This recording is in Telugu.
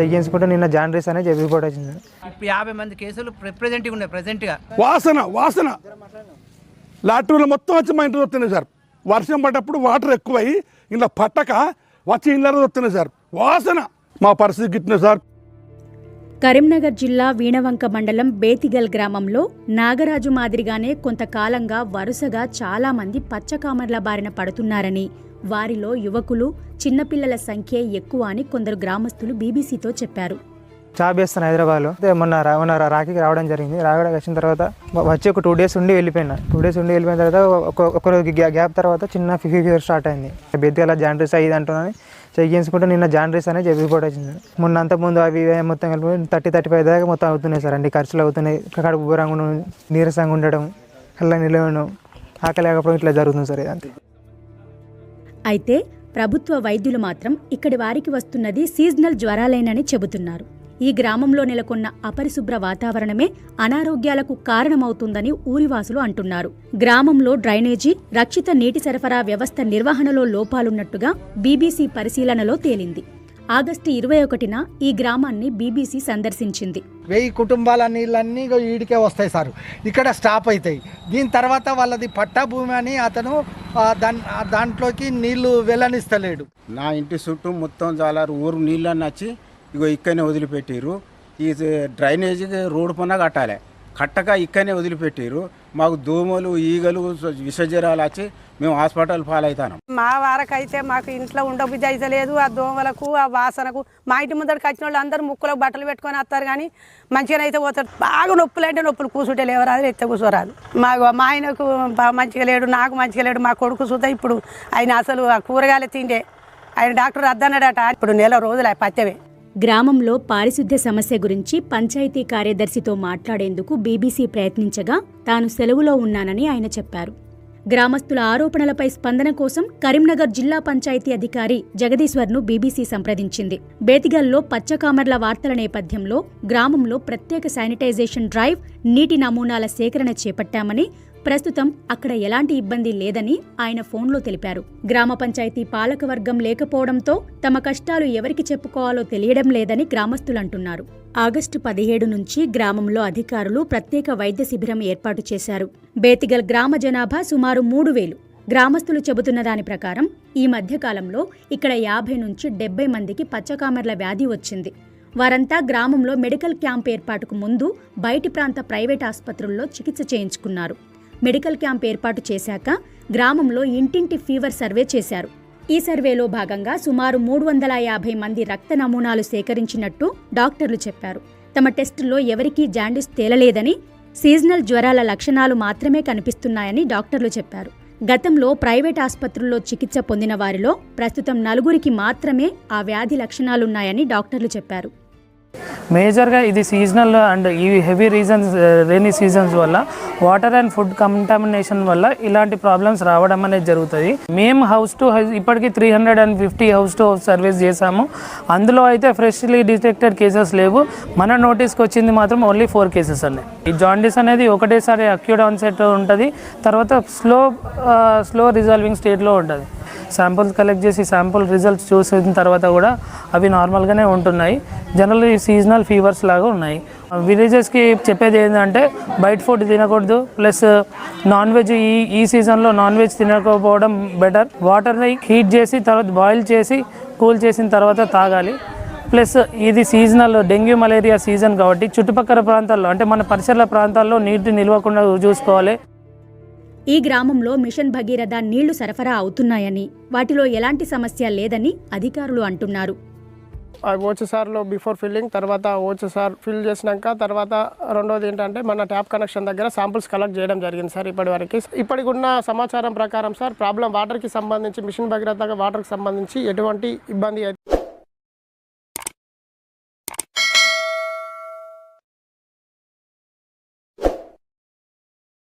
చెక్ చేసుకుంటే నిన్న జాండ్రీస్ అనేది రిపోర్ట్ వచ్చింది. ఇప్పుడు యాభై మంది కేసులు రిప్రజెంట్గా ఉన్నాయి ప్రజెంట్గా వాసన వాసన. లాట్రూన్లో మొత్తం వచ్చి మా ఇంట్లో వస్తున్నాయి సార్. వర్షం పడ్డప్పుడు వాటర్ ఎక్కువై ఇలా పట్టక వచ్చి ఇళ్ళలో వస్తున్నాయి సార్. వాసన. మా పరిస్థితి గిట్టిన సార్. కరీంనగర్ జిల్లా వీణవంక మండలం బేతిగల్ గ్రామంలో నాగరాజు మాదిరిగానే కొంతకాలంగా వరుసగా చాలా మంది పచ్చకామర్ల బారిన పడుతున్నారని వారిలో యువకులు చిన్నపిల్లల సంఖ్య ఎక్కువ అని కొందరు గ్రామస్తులు బీబీసీతో చెప్పారు. జాబ్ చేస్తాను హైదరాబాద్లో మొన్న రా- మొన్న రాఖీకి రావడం జరిగింది. రావడం వచ్చిన తర్వాత వచ్చి ఒక టూ డేస్ ఉండి వెళ్ళిపోయినా. టూ డేస్ ఉండి వెళ్ళిపోయిన తర్వాత ఒక గ్యా- గ్యాప్ తర్వాత చిన్న ఫీవర్ స్టార్ట్ అయింది. బెద్దిగా జాండ్రీస్ అయ్యింది అంటున్నాను చెక్ చేసుకుంటే నిన్న జాండ్రీస్ అనేది కూడా వచ్చింది. మొన్న అంత ముందు అవి మొత్తం కలిపి థర్టీ థర్టీ ఫైవ్ దాకా మొత్తం అవుతున్నాయి సార్. అండి ఖర్చులు అవుతున్నాయి. కడుపు బురంగా నీరసంగా ఉండడం అలా నిలవడం ఆకలి లేకపోవడం ఇట్లా జరుగుతుంది సార్ ఇదంతా. అయితే ప్రభుత్వ వైద్యులు మాత్రం ఇక్కడి వారికి వస్తున్నది సీజనల్ జ్వరాలేనని చెబుతున్నారు. ఈ గ్రామంలో నెలకొన్న అపరిశుభ్ర వాతావరణమే అనారోగ్యాలకు కారణమవుతుందని ఊరివాసులు అంటున్నారు. గ్రామంలో డ్రైనేజీ రక్షిత నీటి సరఫరా వ్యవస్థ నిర్వహణలో లోపాలున్నట్టుగా బీబీసీ పరిశీలనలో తేలింది. ఆగస్టు ఇరవై ఒకటిన ఈ గ్రామాన్ని బీబీసీ సందర్శించింది. వెయ్యి కుటుంబాల నీళ్ళన్నీ ఈడికే వస్తాయి సార్. ఇక్కడ స్టాప్ అవుతాయి దీని తర్వాత వాళ్ళది పట్టా భూమి అని అతను దాని దాంట్లోకి నీళ్ళు వెళ్ళనిస్తలేడు. నా ఇంటి చుట్టూ మొత్తం చాలా ఊరు నీళ్ళని వచ్చి ఇగో ఇక్కడనే వదిలిపెట్టిరు ఈ డ్రైనేజీకి రోడ్డు పన్న కట్టాలి. కట్టక ఇక్కడనే వదిలిపెట్టిరు మాకు దోమలు ఈగలు విషజ్వరాలు వచ్చి మేము హాస్పిటల్ పాలవుతాం. మా వారకైతే మాకు ఇంట్లో ఉండబుద్ధి అయితే లేదు ఆ దోమలకు ఆ వాసనకు. మా ఇంటి ముందరికి వచ్చిన వాళ్ళు అందరూ ముక్కులకు బట్టలు పెట్టుకొని వస్తారు కానీ మంచిగా అయితే పోతారు. బాగా నొప్పులు అంటే నొప్పులు కూర్చుంటే లేవరాదు ఎత్తే కూర్చోరాదు మాకు మా ఆయనకు మంచిగా లేడు నాకు మంచిగా లేడు మా కొడుకు చూద్దా ఇప్పుడు ఆయన అసలు ఆ కూరగాయలు తిండే. ఆయన డాక్టర్ వద్దన్నాడట ఇప్పుడు నెల రోజులు పత్తెవే గ్రామంలో పారిశుద్ధ్య సమస్య గురించి పంచాయతీ కార్యదర్శితో మాట్లాడేందుకు బీబీసీ ప్రయత్నించగా తాను సెలవులో ఉన్నానని ఆయన చెప్పారు. గ్రామస్తుల ఆరోపణలపై స్పందన కోసం కరీంనగర్ జిల్లా పంచాయతీ అధికారి జగదీశ్వర్ను బీబీసీ సంప్రదించింది. బేతిగల్లో పచ్చకామర్ల వార్తల నేపథ్యంలో గ్రామంలో ప్రత్యేక శానిటైజేషన్ డ్రైవ్ నీటి నమూనాల సేకరణ చేపట్టామని ప్రస్తుతం అక్కడ ఎలాంటి ఇబ్బంది లేదని ఆయన ఫోన్లో తెలిపారు. గ్రామ పంచాయతీ పాలకవర్గం లేకపోవడంతో తమ కష్టాలు ఎవరికి చెప్పుకోవాలో తెలియడం లేదని గ్రామస్తులంటున్నారు. ఆగస్టు పదిహేడు నుంచి గ్రామంలో అధికారులు ప్రత్యేక వైద్య శిబిరం ఏర్పాటు చేశారు. బేతిగల్ గ్రామ జనాభా సుమారు మూడు వేలు. గ్రామస్తులు చెబుతున్న దాని ప్రకారం ఈ మధ్యకాలంలో ఇక్కడ యాభై నుంచి డెబ్బై మందికి పచ్చకామెర్ల వ్యాధి వచ్చింది. వారంతా గ్రామంలో మెడికల్ క్యాంప్ ఏర్పాటుకు ముందు బయటి ప్రాంత ప్రైవేట్ ఆసుపత్రుల్లో చికిత్స చేయించుకున్నారు. మెడికల్ క్యాంప్ ఏర్పాటు చేశాక గ్రామంలో ఇంటింటి ఫీవర్ సర్వే చేశారు. ఈ సర్వేలో భాగంగా సుమారు మూడు వందల యాభై మంది రక్త నమూనాలు సేకరించినట్టు డాక్టర్లు చెప్పారు. తమ టెస్టుల్లో ఎవరికీ జాండిస్ తేలలేదని సీజనల్ జ్వరాల లక్షణాలు మాత్రమే కనిపిస్తున్నాయని డాక్టర్లు చెప్పారు. గతంలో ప్రైవేట్ ఆసుపత్రుల్లో చికిత్స పొందిన వారిలో ప్రస్తుతం నలుగురికి మాత్రమే ఆ వ్యాధి లక్షణాలున్నాయని డాక్టర్లు చెప్పారు. మేజర్గా ఇది సీజనల్ అండ్ ఈ హెవీ రీజన్స్ రెయినీ సీజన్స్ వల్ల వాటర్ అండ్ ఫుడ్ కంటామినేషన్ వల్ల ఇలాంటి ప్రాబ్లమ్స్ రావడం అనేది జరుగుతుంది. మేము హౌస్ టు హౌస్ ఇప్పటికీ three hundred and fifty house to house service చేశాము. అందులో అయితే ఫ్రెష్లీ డిటెక్టెడ్ కేసెస్ లేవు. మన నోటీస్కి వచ్చింది మాత్రం ఓన్లీ ఫోర్ కేసెస్ అండి. ఈ జాండీస్ అనేది ఒకటేసారి అక్యూట్ ఆన్సెట్ ఉంటుంది. తర్వాత స్లో స్లో రిజాల్వింగ్ స్టేట్లో ఉంటుంది. శాంపుల్స్ కలెక్ట్ చేసి శాంపుల్ రిజల్ట్స్ చూసిన తర్వాత కూడా అవి నార్మల్గానే ఉంటున్నాయి. జనరల్ సీజనల్ ఫీవర్స్ లాగా ఉన్నాయి. విలేజెస్కి చెప్పేది ఏంటంటే బయట ఫుడ్ తినకూడదు ప్లస్ నాన్ వెజ్ ఈ ఈ సీజన్లో నాన్ వెజ్ తినకపోవడం బెటర్. వాటర్ని హీట్ చేసి తర్వాత బాయిల్ చేసి కూల్ చేసిన తర్వాత తాగాలి. ప్లస్ ఇది సీజనల్ డెంగ్యూ మలేరియా సీజన్ కాబట్టి చుట్టుపక్కల ప్రాంతాల్లో అంటే మన పరిసర ప్రాంతాల్లో నీటిని నిల్వకుండా చూసుకోవాలి. ఈ గ్రామంలో మిషన్ భగీరథ నీళ్ళు సరఫరా అవుతున్నాయని వాటిలో ఎలాంటి సమస్య లేదని అధికారులు అంటున్నారు. ఆ ఓచెసార్లో బిఫోర్ ఫిల్లింగ్ తర్వాత ఓచెసార్ ఫిల్ చేసినాక తర్వాత రెండోది ఏంటంటే మన ట్యాప్ కనెక్షన్ దగ్గర సాంపుల్స్ కలెక్ట్ చేయడం జరిగింది సార్ ఇప్పటి వరకు ఇప్పటికి ఉన్న సమాచారం ప్రకారం సార్ ప్రాబ్లం వాటర్కి సంబంధించి మిషన్ భగీరథ వాటర్కి సంబంధించి ఎటువంటి ఇబ్బంది అయితే